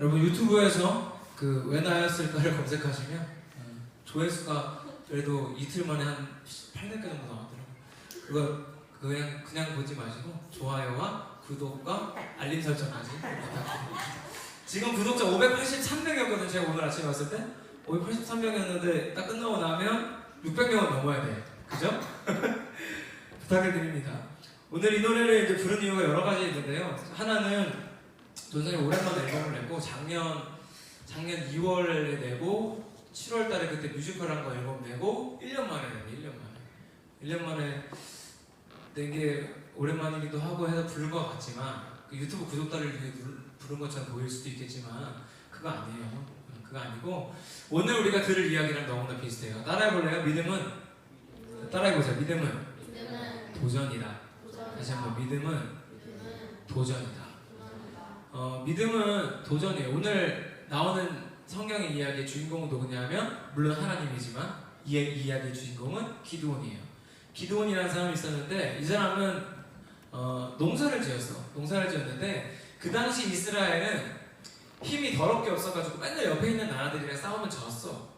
여러분 유튜브에서 그 왜 나였을까를 검색하시면 어, 조회수가 그래도 이틀 만에 한 800개 정도 나왔더라고요. 그거 그냥 그냥 보지 마시고 좋아요와 구독과 알림 설정까지 부탁드립니다. 지금 구독자 583명이었거든요. 제가 오늘 아침에 왔을 때 583명이었는데 딱 끝나고 나면 600명은 넘어야 돼요. 그죠? 부탁을 드립니다. 오늘 이 노래를 이제 부른 이유가 여러 가지 있는데요. 하나는 존선이 오랜만에 앨범을 냈고 작년 작년 2월에 내고 7월 달에 그때 뮤지컬 한 거 앨범 내고 1년 만에 냈네 1년 만에. 1년 만에 낸 게 오랜만이기도 하고 해서 부른 것 같지만 그 유튜브 구독자를 위해 누- 부른 것처럼 보일 수도 있겠지만 그거 아니에요. 음, 그거 아니고 오늘 우리가 들을 이야기랑 너무나 비슷해요. 따라해볼래요? 믿음은? 따라해보세요. 믿음은? 도전이다. 다시 한번 믿음은 도전이다 어, 믿음은 도전이에요. 오늘 나오는 성경의 이야기의 주인공은 누구냐면 물론 하나님이지만 이 이야기의 주인공은 기드온이에요. 기드온이라는 사람이 있었는데 이 사람은 어, 농사를 지었어. 농사를 지었는데 그 당시 이스라엘은 힘이 더럽게 없어가지고 맨날 옆에 있는 나라들이랑 싸우면 졌어.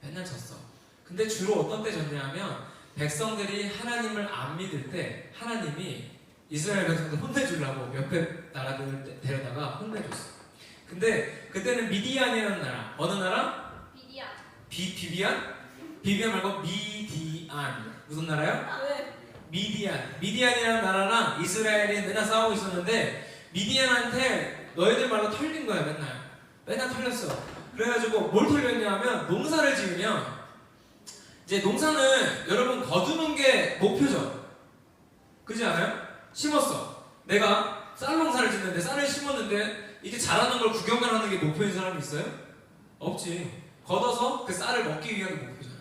맨날 졌어. 근데 주로 어떤 때 졌냐면 백성들이 하나님을 안 믿을 때 하나님이 이스라엘 백성들 혼내주려고 옆에 나라들을 데- 데려다가 혼내줬어. 근데 그때는 미디안이라는 나라, 어느 나라? 비디야. 비, 비비안? 비비안 말고 미디안. 무슨 나라요? 왜? 미디안. 미디안이라는 나라랑 이스라엘이 맨날 싸우고 있었는데 미디안한테 너희들 말로 털린 거야 맨날. 맨날 털렸어. 그래가지고 뭘 털렸냐면 농사를 지으면 이제 농사는 여러분 거두는 게 목표죠. 심었어. 내가 쌀 농사를 짓는데 쌀을 심었는데 이게 자라는 걸 구경을 하는 게 목표인 사람이 있어요? 없지. 걷어서 그 쌀을 먹기 위한 게 목표잖아요.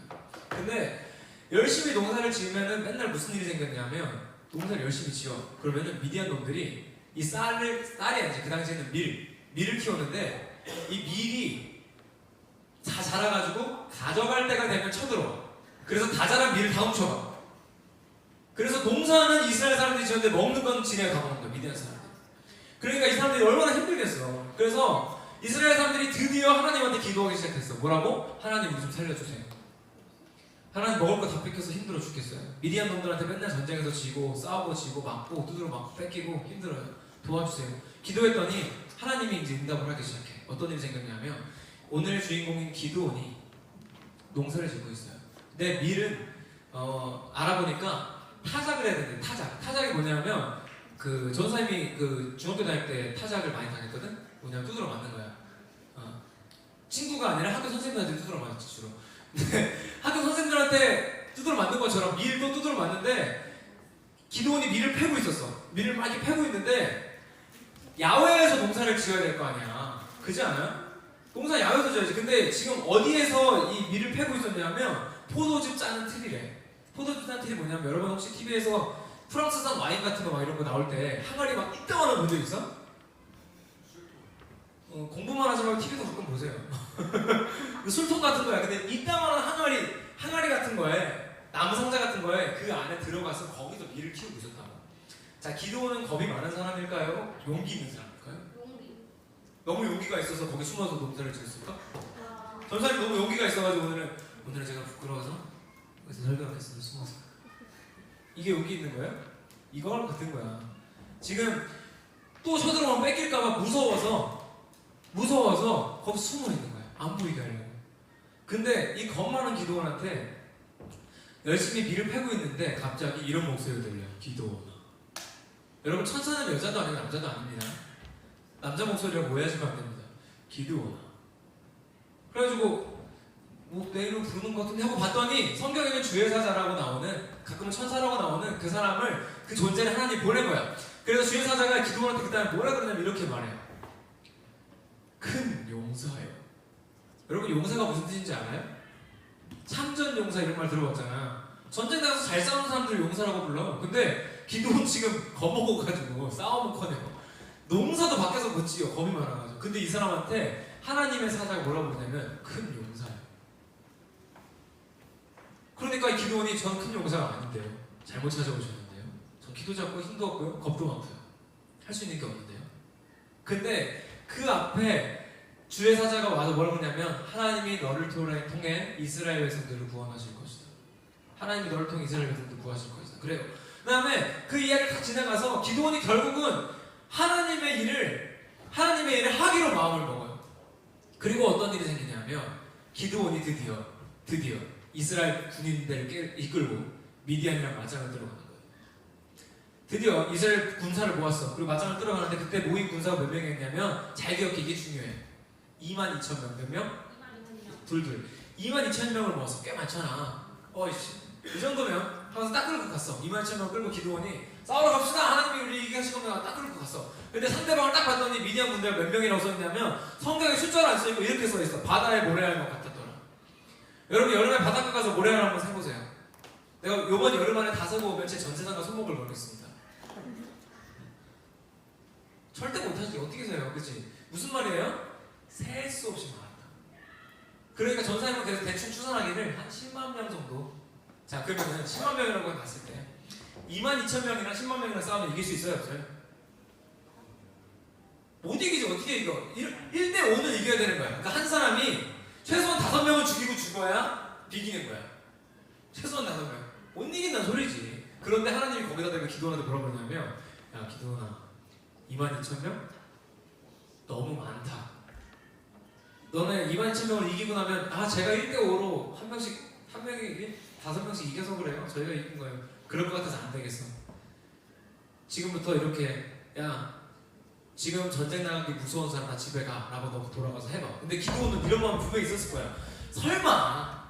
근데 열심히 농사를 지으면은 맨날 무슨 일이 생겼냐면 농사를 열심히 지어. 그러면은 미디안 놈들이 이 쌀을 쌀이 아니지 그 당시에는 밀 밀을 키웠는데 이 밀이 다 자라가지고 가져갈 때가 되면 쳐들어와. 그래서 다 자란 밀을 다 훔쳐가. 그래서 농사는 이스라엘 사람들이 지었는데 먹는 건 지네가 다 먹는 거야 미디안 사람들. 그러니까 이 사람들이 얼마나 힘들겠어. 그래서 이스라엘 사람들이 드디어 하나님한테 기도하기 시작했어. 뭐라고? 하나님 우리 좀 살려주세요. 하나님 먹을 거 다 뺏겨서 힘들어 죽겠어요. 미디안 놈들한테 맨날 전쟁에서 지고 싸우고 지고 맞고 두드러 맞고 뺏기고 힘들어요. 도와주세요. 기도했더니 하나님이 이제 응답을 하기 시작해. 어떤 일이 생겼냐면 오늘 주인공인 기도원이 농사를 짓고 있어요. 근데 밀은 어, 알아보니까 타작을 해야 되는데 타작. 타작이 뭐냐면 그 전사님이 그 중학교 다닐 때 타작을 많이 당했거든. 뭐냐면 두드러 맞는 거야. 어. 친구가 아니라 학교 선생님한테 두드러 맞았지 주로. 학교 선생님들한테 두드러 맞는 것처럼 밀도 두드러 맞는데 기도원이 밀을 패고 있었어. 밀을 막 이렇게 패고 있는데 야외에서 농사를 지어야 될 거 아니야. 그지 않아요? 농사 야외에서 지어야지. 근데 지금 어디에서 이 밀을 패고 있었냐면 포도즙 짜는 틀이래. 짜는 틀이 뭐냐면 여러분 혹시 TV에서 프랑스산 와인 같은 거 막 이런 거 나올 때 항아리 막 이따만한 본적 있어? 어, 공부만 하지 말고 TV도 가끔 보세요. 그 술통 같은 거야. 근데 이따만한 항아리, 항아리 같은 거에 나무 상자 같은 거에 그 안에 들어가서 거기서 밀을 키우고 있었다고. 자, 기도는 겁이 많은 사람일까요? 용기 있는 사람일까요? 용기. 너무 용기가 있어서 거기 숨어서 농사를 지었을까? 아, 전사님 너무 용기가 있어가지고 오늘은 오늘은 제가 부끄러워서 여기서 설교하겠습니다 숨어서. 이게 용기 있는 거예요? 이거랑 같은 거야. 지금 또 쳐들어오면 뺏길까봐 무서워서 무서워서 거기 숨어 있는 거야. 안 보이게 하려고. 근데 이 겁 많은 기도원한테 열심히 비를 패고 있는데 갑자기 이런 목소리가 들려요. 기도원 여러분 천사는 여자도 아니고 남자도 아닙니다. 남자 목소리라고 오해하시면 안 됩니다. 기도원 그래가지고 뭐내 이름 부르는 것 같은데 하고 봤더니 성경에는 주의 사자라고 나오는 가끔은 천사라고 나오는 그 사람을 그 존재를 하나님 보낸 거야. 그래서 주의 사자가 기도원한테 그 다음에 뭐라 그러냐면 이렇게 말해요. 큰 용서예요. 여러분 용서가 무슨 뜻인지 알아요? 참전 용사 이런 말 들어봤잖아. 전쟁 나가서 잘 싸우는 사람들 용사라고 불러. 근데 기도원 지금 겁먹어가지고 싸우면커녕 농사도 밖에서 못 지어 겁이 많아가지고. 근데 이 사람한테 하나님의 사자가 뭐라고 부르냐면 큰 용사예요. 그러니까 이 기도원이 전 큰 용사가 아닌데요. 잘못 찾아오셨는데요. 전 키도 작고 힘도 없고요. 겁도 많고요. 할 수 있는 게 없는데요. 근데 그 앞에 주의 사자가 와서 뭐라고 했냐면 하나님이 너를 통해 이스라엘 백성들을 구원하실 것이다. 하나님이 너를 통해 이스라엘 백성들을 구하실 것이다. 그래요. 그 다음에 그 이야기를 다 지나가서 기도원이 결국은 하나님의 일을 하나님의 일을 하기로 마음을 먹어요. 그리고 어떤 일이 생기냐면 기도원이 드디어 드디어 이스라엘 군인들을 깨- 이끌고 미디안이랑 맞짱을 들어가는 거예요. 드디어 이스라엘 군사를 모았어. 그리고 맞짱을 들어가는데 그때 모인 군사가 몇 명이었냐면 잘 기억해 이게 중요해. 2만 2천 명, 몇 명? 둘둘. 2만 2천 명을 모았어. 꽤 많잖아. 어이씨. 이 정도면 하면서 딱 끌고 갔어. 2만 2천 명 끌고 기도원이 싸우러 갑시다. 하나님이 우리 이기게 하실 겁니다. 딱 끌고 갔어. 근데 상대방을 딱 봤더니 미디안 군대가 몇 명이라고 써있냐면 성경에 숫자를 안 써있고 이렇게 써있어. 바다에 모래알 것 같았더라. 여러분 여름에 바닷가 가서 모래알 한번 세보세요. 내가 요번 여름 안에 다 오면 제 전세상과 손목을 걸겠습니다. 절대 못하지 어떻게 세요, 그치? 무슨 말이에요? 셀 수 없이 많았다. 그러니까 전사님은 계속 대충 추산하기를 한 10만 명 정도. 자 그러면은 10만 명이라고 봤을 때 2만 2천 명이랑 10만 명이랑 싸우면 이길 수 있어요, 없어요? 못 이기지 어떻게 이겨? 1, 1대 5는 이겨야 되는 거야. 그러니까 한 사람이 최소한 5 명은 죽이고 죽어야 비기는 거야. 최소한 5명. 못 이긴다는 소리지. 그런데 하나님이 거기다 대고 기도하는데 뭐라고 그러냐면 야 기도나 2만 2천 명? 너무 많다. 너네 2만 2천 명을 이기고 나면 아 제가 1대 5로 한 명씩 한 명이 일- 다섯 명씩 이겨서 그래요. 저희가 이긴 거예요. 그럴 것 같아서 안 되겠어. 지금부터 이렇게 야 지금 전쟁 나가기 무서운 사람 다 집에 가라고 너 돌아가서 해봐. 근데 기도는 이런 마음 분명히 있었을 거야. 설마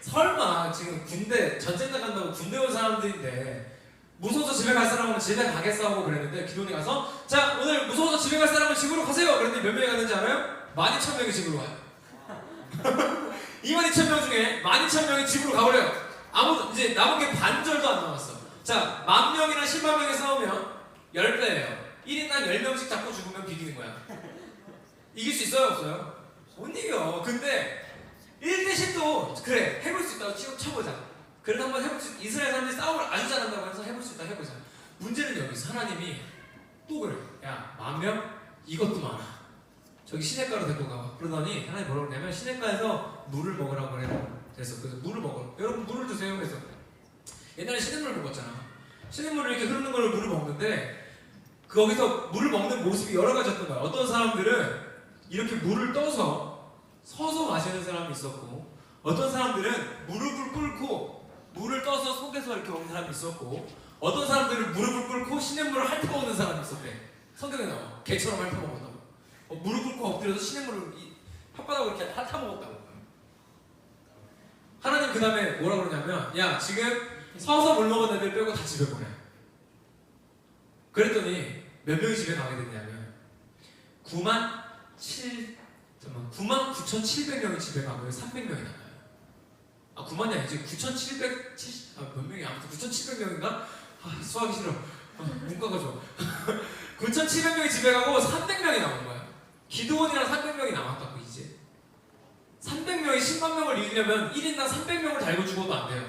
설마 지금 군대 전쟁 나간다고 군대 온 사람들인데 무서워서 집에 갈 사람은 집에 가겠어 고 그랬는데 기도원이 가서 자 오늘 무서워서 집에 갈 사람은 집으로 가세요. 그랬더니 몇 명이 갔는지 알아요? 12,000명이 집으로 가요. 22,000명 중에 12,000명이 집으로 가버려요. 아무도 이제 남은 게 반절도 안 남았어. 자 만 명이나 10만 명이 싸우면 10배예요. 1인당 10명씩 잡고 죽으면 비기는 거야. 이길 수 있어요? 없어요? 못 이겨 근데 1대 10도 그래 해볼 수 있다고 치- 쳐보자. 그래도 한번 해볼 수 이스라엘 사람들이 싸움을 아주 잘한다고 해서 해볼 수 있다 해보자. 문제는 여기서 하나님이 또 그래. 야만 명? 이것도 많아. 저기 시냇가로 데리고 가 그러더니 하나님 뭐라고 그러냐면 시냇가에서 물을 먹으라고 그래. 그래서 그래서 물을 먹어. 여러분 물을 드세요. 그래서 옛날에 시냇물을 먹었잖아. 시냇물을 이렇게 흐르는 걸 물을 먹는데 거기서 물을 먹는 모습이 여러 가지였던 거야. 어떤 사람들은 이렇게 물을 떠서 서서 마시는 사람이 있었고 어떤 사람들은 무릎을 꿇고 물을 떠서 속에서 이렇게 먹는 사람이 있었고 어떤 사람들은 무릎을 꿇고 시냇물을 핥아 먹는 사람이 있었대. 성경에 나와. 개처럼 핥아 먹었다고. 어, 무릎 꿇고 엎드려서 시냇물을 이 혓바닥으로 이렇게 핥아 먹었다고. 하나님 그 다음에 뭐라 그러냐면 야 지금 서서 물 먹은 애들 빼고 다 집에 보내. 그랬더니 몇 명이 집에 가게 됐냐면 9만 7 잠깐만 9만 9,700명이 집에 가고요 300명이 남아요. 아 9만이 아니지. 9,770 아, 몇 명이? 아무튼 9,700명인가? 아 수학이 싫어. 아, 문과가 좋아 9,700명이 집에 가고 300명이 남은 거야. 기도원이랑 300명이 남았다고 이제. 300명이 10만 명을 이기려면 1인당 300명을 달고 죽어도 안 돼요.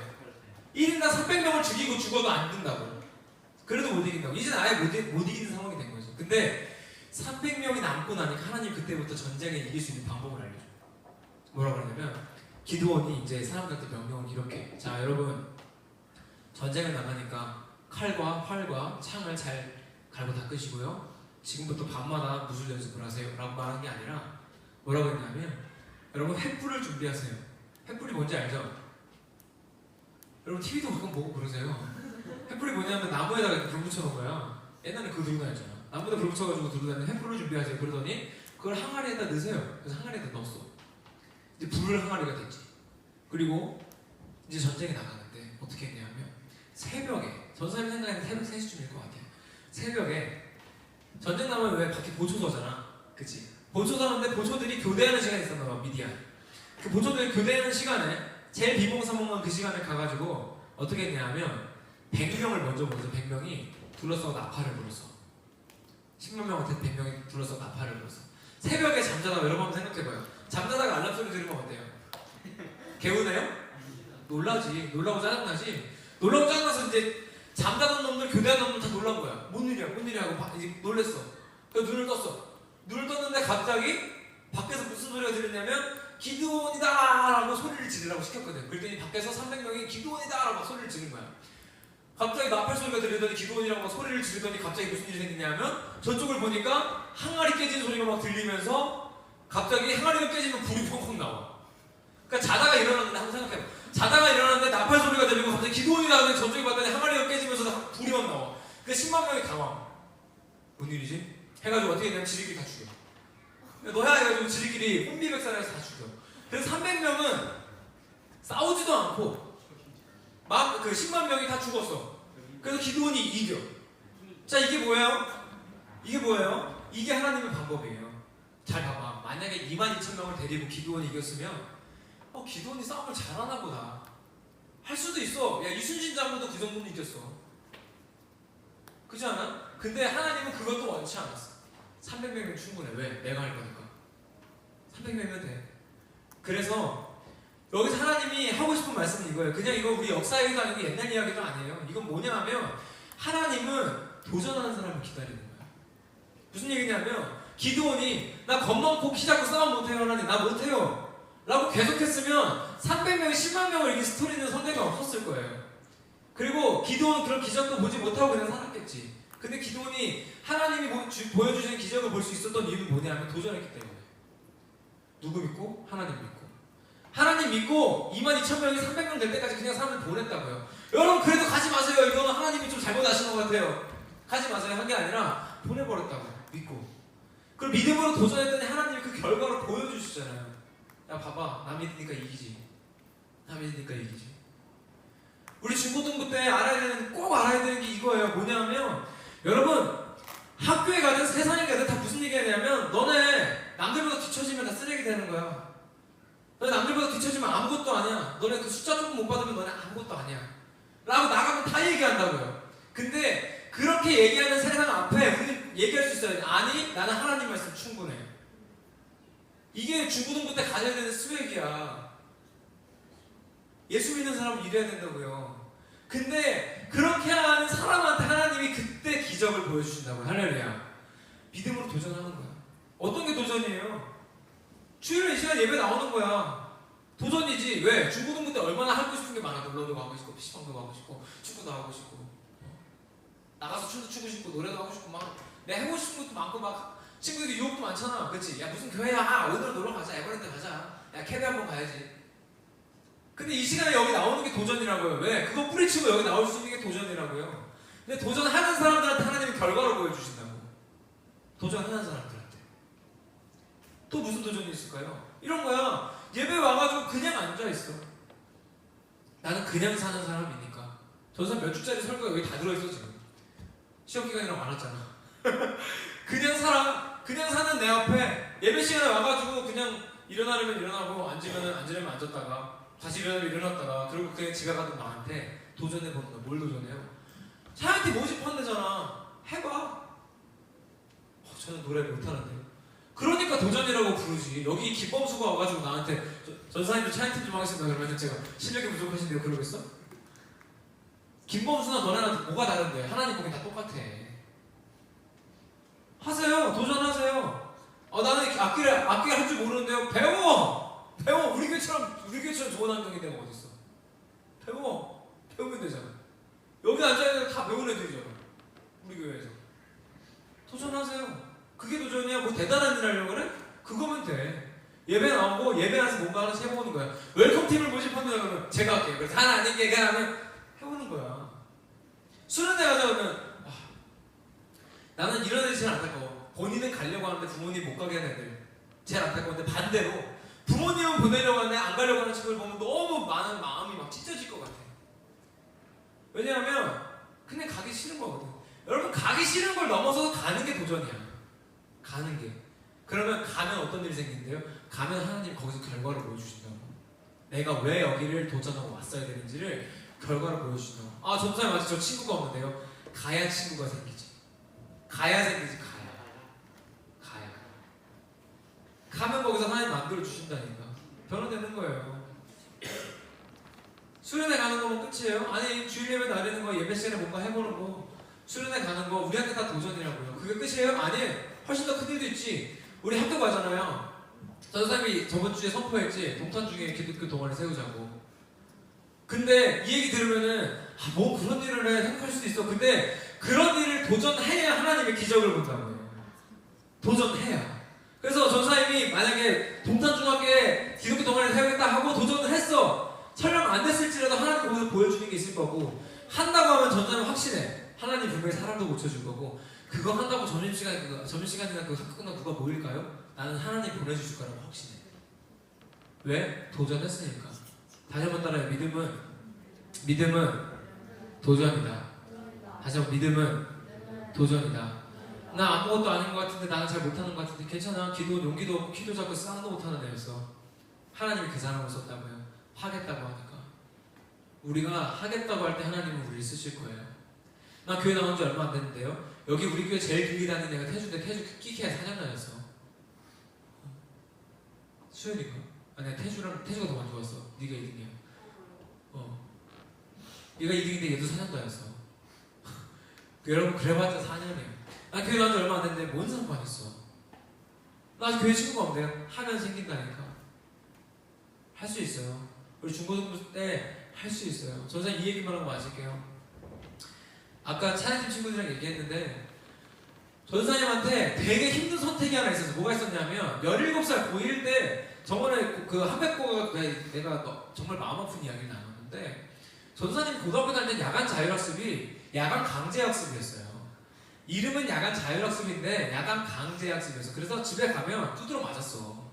1인당 300명을 죽이고 죽어도 안 된다고. 그래도 못 이긴다고. 이제는 아예 못, 이- 못 이기는 상황이 된 거죠. 근데 300명이 남고 나니까 하나님 그때부터 전쟁에 이길 수 있는 방법을 알려줘요. 뭐라 그러냐면 기도원이 이제 사람들한테 명령을 이렇게 자 여러분. 전쟁을 나가니까 칼과 활과 창을 잘 갈고 닦으시고요. 지금부터 밤마다 무술 연습을 하세요. 라고 말한 게 아니라 뭐라고 했냐면 여러분 횃불을 준비하세요. 횃불이 뭔지 알죠? 여러분 TV도 가끔 보고 그러세요. 횃불이 뭐냐면 나무에다가 불 붙여놓은 거야. 옛날에 그거 들고 다녔잖아 나무에다 불 붙여가지고 들고 다니는 횃불을 준비하세요. 그러더니 그걸 항아리에다 넣으세요. 그래서 항아리에다 넣었어. 이제 불을 항아리가 됐지. 그리고 이제 전쟁에 나가는데 어떻게 했냐면 새벽에 전사님 생각에는 새벽 3시쯤일 것 같아요. 새벽에 전쟁 나면 왜 밖에 보초 서잖아. 그치? 보초 서는데 보초들이 교대하는 시간이 있었나 봐 미디안. 그 보초들이 교대하는 시간에 제일 비몽사몽한 그 시간에 가가지고 어떻게 했냐면 100명을 먼저 모아서 100명이 둘러싸고 나팔을 불었어 10만 명한테 100명이 둘러싸고 나팔을 불었어 새벽에 잠자다가 여러분 한번 생각해봐요. 잠자다가 알람 소리 들으면 어때요? 개우네요? 놀라지. 놀라고 짜증나지? 놀라고 짜증나서 이제 잠자던 놈들 교대한 놈들 다 놀란 거야. 뭔 일이야? 뭔 일이야? 하고 바- 이제 놀랬어. 그래서 눈을 떴어. 눈을 떴는데 갑자기 밖에서 무슨 소리가 들렸냐면 기드온이다 라고 소리를 지르라고 시켰거든. 그랬더니 밖에서 300명이 기드온이다 라고 막 소리를 지른 거야. 갑자기 나팔 소리가 들리더니 기드온이라고 막 소리를 지르더니 갑자기 무슨 일이 생기냐면 저쪽을 보니까 항아리 깨진 소리가 막 들리면서 갑자기 항아리가 깨지면 불이 펑펑 나와. 그러니까 자다가 일어났는데 한번 생각해봐. 자다가 일어났는데 나팔 소리가 들리고 갑자기 기도원이 나오는데 저쪽에 봤더니 항아리가 깨지면서 불이 막 나와. 그 10만 명이 당황. 뭔 일이지? 해가지고 어떻게 되냐면 지들끼리 다 죽여. 너야 해가지고 지들끼리 혼비백산해서 다 죽여. 그래서 300명은 싸우지도 않고 막 그 10만 명이 다 죽었어. 그래서 기도원이 이겨. 자 이게 뭐예요? 이게 뭐예요? 이게 하나님의 방법이에요. 잘 봐봐. 만약에 2만 2천 명을 데리고 기도원이 이겼으면 어 기도원이 싸움을 잘하나 보다. 할 수도 있어. 야 이순신 장군도 그 정도는 이겼어. 그렇지 않아? 근데 하나님은 그것도 원치 않았어. 300명이면 충분해. 왜? 내가 할 거니까. 300명이면 돼. 그래서 여기서 하나님이 하고 싶은 말씀은 이거예요. 그냥 이거 우리 역사 얘기도 아니고 옛날 이야기도 아니에요. 이건 뭐냐 하면 하나님은 도전하는 사람을 기다리는 거야. 무슨 얘기냐면 기드온이 나 겁먹고 키 작고 싸움 못해요 하나님 나 못해요 라고 계속했으면 300명 10만 명을 이긴 스토리는 성경에 없었을 거예요. 그리고 기드온은 그런 기적도 보지 못하고 그냥 살았겠지. 근데 기드온이 하나님이 보- 주- 보여주신 기적을 볼 수 있었던 이유는 뭐냐면 도전했기 때문에. 누구 믿고? 하나님 믿고. 하나님 믿고 2만 2천 명이 300명 될 때까지 그냥 사람을 보냈다고요. 여러분 그래도 가지 마세요. 이거는 하나님이 좀 잘못하시는 것 같아요. 가지 마세요 한 게 아니라 보내버렸다고 믿고. 그럼 믿음으로 도전했더니 하나님이 그 결과를 보여주시잖아요. 야 봐봐 나 믿으니까 이기지. 나 믿으니까 이기지. 우리 중고등부 때 알아야 되는 꼭 알아야 되는 게 이거예요. 뭐냐면 여러분 학교에 가든 세상에 가든 다 무슨 얘기하냐면 너네 남들보다 뒤처지면 다 쓰레기 되는 거야. 너네 남들보다 뒤처지면 아무것도 아니야. 너네 그 숫자 조금 못 받으면 너네 아무것도 아니야. 라고 나가면 다 얘기한다고요. 근데 그렇게 얘기하는 세상 앞에 우리는 얘기할 수 있어요. 아니 나는 하나님 말씀 충분해. 이게 중고등부 때 가져야 되는 스웩이야. 예수 믿는 사람은 이래야 된다고요. 근데 그렇게 하는 사람한테 하나님이 그때 기적을 보여주신다고요. 할렐루야. 믿음으로 도전하는 거야. 어떤 게 도전이에요? 주일에 이 시간 예배 나오는 거야. 도전이지. 왜? 중고등부 때 얼마나 하고 싶은 게 많아. 놀러도 가고 싶고, PC방도 가고 싶고, 축구도 하고 싶고. 나가서 춤도 추고 싶고, 노래도 하고 싶고, 막. 내 해보고 싶은 것도 많고, 막. 친구들이 유혹도 많잖아. 그치? 야, 무슨 교회야? 아, 오늘 놀러 가자. 에버랜드 가자. 야, 캐비 한번 가야지. 근데 이 시간에 여기 나오는 게 도전이라고요. 왜? 그거 뿌리치고 여기 나올 수 있는 게 도전이라고요. 근데 도전하는 사람들한테 하나님이 결과를 보여주신다고. 도전하는 사람들한테. 또 무슨 도전이 있을까요? 이런 거야. 예배 와가지고 그냥 앉아있어. 나는 그냥 사는 사람이니까. 전선 몇 주짜리 설교가 여기 다 들어있어, 지금. 시험 기간이랑 많았잖아. 그냥 살아. 그냥 사는 내 앞에 예배 시간에 와가지고 그냥 일어나려면 일어나고 앉으면 앉으려면 앉았다가 다시 일어나면 일어났다가 그리고 그냥 집에 가던 나한테 도전해보는 거야. 뭘 도전해요? 차한테 모집한대잖아. 해봐. 어, 저는 노래 못하는데요. 그러니까 도전이라고 부르지. 여기 기범수가 와가지고 나한테 저- 전사님도 차인팀 좀 하겠습니다. 그러면 제가 실력이 부족하신데요. 그러겠어? 김범수나 너네랑 뭐가 다른데? 하나님 보기 다 똑같아. 하세요. 도전하세요. 어, 나는 악기를 악기 할줄 모르는데요. 배워. 배워. 우리 교회처럼 우리 교회처럼 좋은 환경이 되면 어디 있어? 배워. 배우면 되잖아. 여기 앉아 있는 다 배운 애들이잖아. 우리 교회에서. 도전하세요. 그게 도전이야. 뭐 대단한 일 하려고 그래? 그거면 돼. 예배 나오고 예배 안에서 뭔가 하나씩 해보는 거야. 웰컴 팀을 모집합니다 그러면 제가 할게요. 그래서 하나 아닌 게 하면 해보는 거야. 수련회 가자 그러면 아, 나는 이런 애들 제일 안타까워. 본인은 가려고 하는데 부모님 못 가게 하는 애들 제일 안타까운데 반대로 부모님은 보내려고 하는데 안 가려고 하는 친구를 보면 너무 많은 마음이 막 찢어질 것 같아. 왜냐하면 그냥 가기 싫은 거거든. 여러분 가기 싫은 걸 넘어서서 가는 게 도전이야. 가는 게. 그러면 가면 어떤 일이 생긴대요? 가면 하나님 거기서 결과를 보여주신다고. 내가 왜 여기를 도전하고 왔어야 되는지를 결과를 보여주신다고. 아 전사님 아직 저 친구가 없는데요. 가야 친구가 생기지. 가야 생기지 가야. 가야. 가면 거기서 하나님 만들어 주신다니까. 변화되는 거예요. 수련회 가는 거면 끝이에요? 아니 주일 예배 나르는 거 예배 시간에 뭔가 해보는 거 수련회 가는 거 우리한테 다 도전이라고요. 그게 끝이에요? 아니에요. 훨씬 더 큰 일도 있지. 우리 학교 가잖아요. 전사님이 저번 주에 선포했지 동탄 중에 기독교 동아리 세우자고. 근데 이 얘기 들으면은 아, 뭐 그런 일을 해 생각할 수도 있어. 근데 그런 일을 도전해야 하나님의 기적을 본다고요. 도전해야. 그래서 전사님이 만약에 동탄중학교에 기독교 동아리를 세우겠다 하고 도전을 했어. 설령 안 됐을지라도 하나님 보여주는 게 있을 거고 한다고 하면 전사님 확신해. 하나님 분명히 사람도 고쳐줄 거고 그거 한다고 점심시간 그거 점심시간이나 그 학교 끝나고 누가 모일까요? 나는 하나님 보내주실 거라고 확신해. 왜? 도전했으니까. 다시 한번 따라해. 믿음은 믿음은 도전이다. 다시 한번 믿음은 도전이다. 나 아무것도 아닌 것 같은데 나는 잘 못하는 것 같은데 괜찮아. 기도 용기도 키도 잡고 싸움도 못하는 애였어. 하나님이 그 사람을 썼다고요. 하겠다고 하니까. 우리가 하겠다고 할 때 하나님은 우리를 쓰실 거예요. 나 교회 나온 지 얼마 안 됐는데요. 여기 우리 교회 제일 길게 다니는 애가 태주인데 태주 끼키에 4년 다녔어. 수현이가? 아니야 태주랑 태주가 더 많이 좋았어. 네가 2등이야. 어. 얘가 2등인데 얘도 4년 다녔어. 그 여러분 그래봤자 4년이에요. 나 교회 나온 지 얼마 안 됐는데 뭔 상관 있어? 나 교회 친구가 없는데요. 하면 생긴다니까. 할 수 있어요. 우리 중고등부 때 할 수 있어요. 전사 이 얘기만 하고 마실게요. 아까 차례팀 친구들이랑 얘기했는데 전사님한테 되게 힘든 선택이 하나 있었어. 뭐가 있었냐면 17살 고1 때 저번에 그 한백고가 내가 너- 정말 마음 아픈 이야기를 나눴는데 전사님 고등학교 다닐 때 야간 자율학습이 야간 강제학습이었어요. 이름은 야간 자율학습인데 야간 강제학습이었어. 그래서 집에 가면 두드러 맞았어.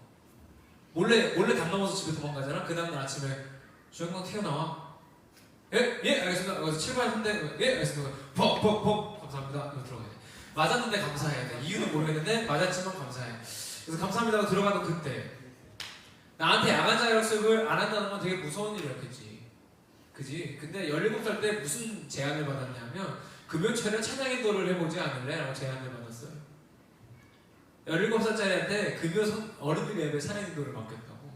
몰래 몰래 담 넘어서 집에 도망가잖아. 그 다음날 아침에 주영광 튀어나와. 예? 예? 알겠습니다. 그래서 7반 현대 예? 알겠습니다. 퍽 퍽 퍽 감사합니다. 이거 들어가야 돼. 맞았는데 감사해야 돼. 이유는 모르겠는데 맞았지만 감사해. 그래서 감사합니다 하고 들어가도 그때 나한테 야간 자율학습을 안 한다는 건 되게 무서운 일이었겠지. 그지? 근데 17살 때 무슨 제안을 받았냐면 금요철에 찬양 인도를 해보지 않을래? 라고 제안을 받았어요. 17살짜리한테 금요 선- 어른들 예배 찬양 인도를 맡겼다고.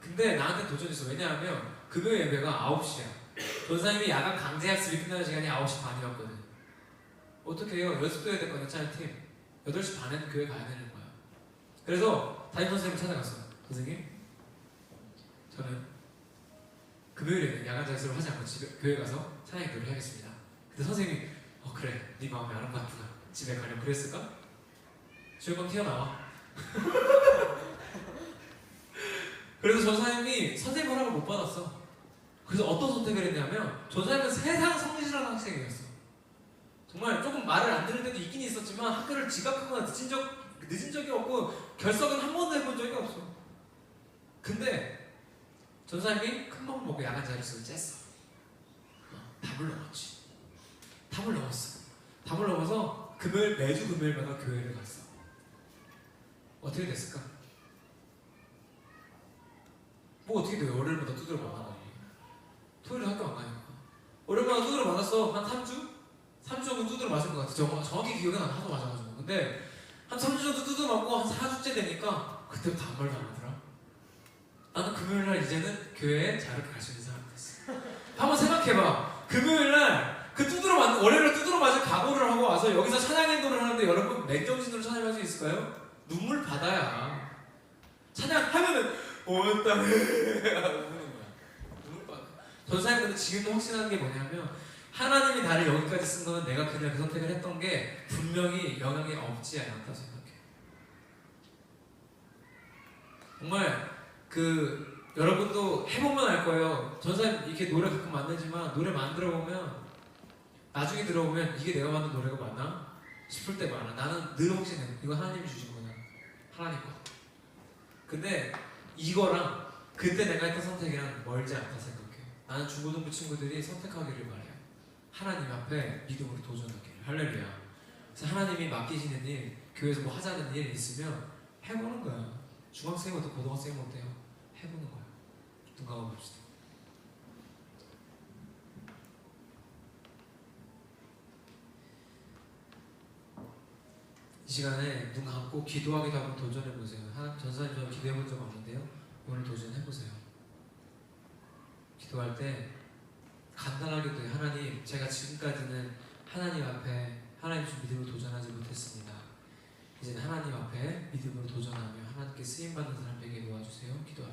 근데 나한테 도전했어. 왜냐하면 금요 예배가 9시야. 전사님이 야간 강제 학습이 끝나는 시간이 9시 반이었거든. 어떻게 해요? 연습도 해야 될 거야, 찬양팀. 8시 반에는 교회 가야 되는 거야. 그래서 담임 선생님 찾아갔어. 선생님, 저는 금요일에는 야간 자습을 하지 않고 집에 교회 가서 찬양 기도를 하겠습니다. 근데 선생님이 어 그래, 네 마음이 아름답구나. 집에 가려고 그랬을까? 주영광 튀어나와. 그래서 전사님이 선생님 허락을 못 받았어. 그래서 어떤 선택을 했냐면 전사님은 세상 성실한 학생이었어. 정말 조금 말을 안 들을 때도 있긴 있었지만 학교를 지각하거나 늦은 적 늦은 적이 없고 결석은 한 번도 해본 적이 없어. 근데 전사님이 큰맘 먹고 야간 자율수를 쬐어. 어, 답을 넘었지. 답을 넘었어. 답을 넘어서 금요일 매주 금요일마다 교회를 갔어. 어떻게 됐을까? 뭐 어떻게 돼요? 월요일마다 두드려 맞아. 토요일 학교 안 가니까. 월요일마다 두드려 맞았어. 한 3주? 3주 정도 두드려 맞은 것 같아. 정, 정확히 기억이 안 나. 하도 맞아가지고. 근데 한 3주 정도 두드려 맞고 한 4주째 되니까 그때부터 아무 말도 안 하더라. 나는 금요일 날 이제는 교회에 자유롭게 갈수 있는 사람이 됐어. 한번 생각해봐. 금요일 날 그 두드러 맞, 월요일에 두드러 맞을 각오를 하고 와서 여기서 찬양 인도를 하는데 여러분 맨정신으로 찬양할 수 있을까요? 눈물 바다야. 찬양하면은 바다. 전사님 근데 지금도 확신하는 게 뭐냐면 하나님이 나를 여기까지 쓴 거는 내가 그냥 그 선택을 했던 게 분명히 영향이 없지 않았다 생각해. 정말 그 여러분도 해보면 알 거예요. 전사님 이렇게 노래 가끔 만들지만 노래 만들어 보면 나중에 들어보면 이게 내가 만든 노래가 맞나 싶을 때 많아. 나는 늘 확신해. 이거 하나님이 주신 거냐. 하나님 거. 근데 이거랑 그때 내가 했던 선택이랑 멀지 않다 생각해. 나는 중고등부 친구들이 선택하기를 바래요. 하나님 앞에 믿음으로 도전하기를. 할렐루야. 그래서 하나님이 맡기시는 일, 교회에서 뭐 하자는 일 있으면 해보는 거야. 중학생부터 고등학생부터 해요. 해보는 거야. 눈 감아 봅시다. 이 시간에 눈 감고 기도하기도 한번 도전해 보세요. 하나 전사님 저 기도해 본 적 없는데요. 오늘 도전해 보세요. 기도할 때 간단하게도. 하나님 제가 지금까지는 하나님 앞에 하나님 주 믿음으로 도전하지 못했습니다. 이제는 하나님 앞에 믿음으로 도전하며 하나님께 쓰임 받는 사람 되게 주세요. 기도